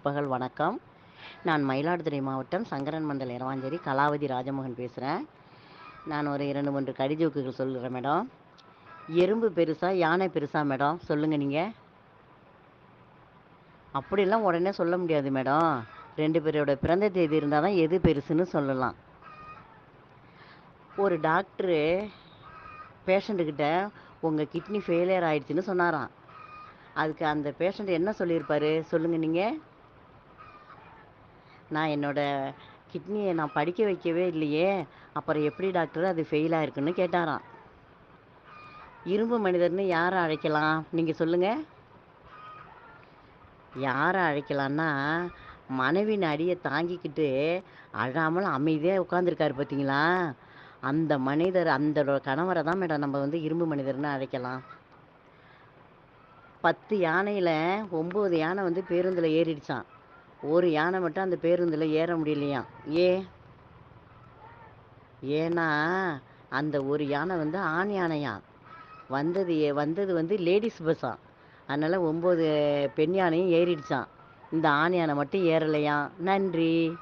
முற்பகல் வணக்கம். நான் மயிலாடுதுறை மாவட்டம் சங்கரன் மண்டல் இரவாஞ்சேரி கலாவதி ராஜமோகன் பேசுகிறேன் நான் ஒரு இரண்டு மூன்று கடிஜோக்குகள் சொல்கிறேன் மேடம். எறும்பு பெருசா யானை பெருசா மேடம்? சொல்லுங்கள் நீங்கள் அப்படிலாம் உடனே சொல்ல முடியாது மேடம். ரெண்டு பேரோட பிறந்த தேதி இருந்தால் தான் எது பெருசுன்னு சொல்லலாம். ஒரு டாக்டரு பேஷண்ட்டுக்கிட்ட உங்கள் கிட்னி ஃபெயிலியர் ஆயிடுச்சுன்னு சொன்னாராம். அதுக்கு அந்த பேஷண்ட் என்ன சொல்லியிருப்பாரு? சொல்லுங்கள் நீங்கள் நான் என்னோட கிட்னியை நான் படிக்க வைக்கவே இல்லையே அப்புறம் எப்படி டாக்டர் அது ஃபெயில் ஆயிருக்குன்னு கேட்டாராம். இரும்பு மனிதர்னு யாரை அழைக்கலாம்? நீங்கள் சொல்லுங்கள் யாரை அழைக்கலான்னா மனைவின் அடியை தாங்கிக்கிட்டு அழாமல் அமைதியாக உட்காந்துருக்காரு பார்த்தீங்களா அந்த மனிதர் அந்த கணவரை தான் மேடம் நம்ம வந்து இரும்பு மனிதர்னு அழைக்கலாம். பத்து யானையில் ஒம்பது யானை வந்து பேருந்தில் ஏறிடுச்சான் ஒரு யானை மட்டும் அந்த பேருந்தில் ஏற முடியலையாம் ஏ? ஏன்னா அந்த ஒரு யானை வந்து ஆண் யானையாம் வந்தது ஏ- வந்தது வந்து லேடிஸ் பஸ்ஸாம் அதனால் ஒம்பது பெண் யானையும் ஏறிடுச்சான் இந்த ஆண் யானை மட்டும் ஏறலையாம் நன்றி.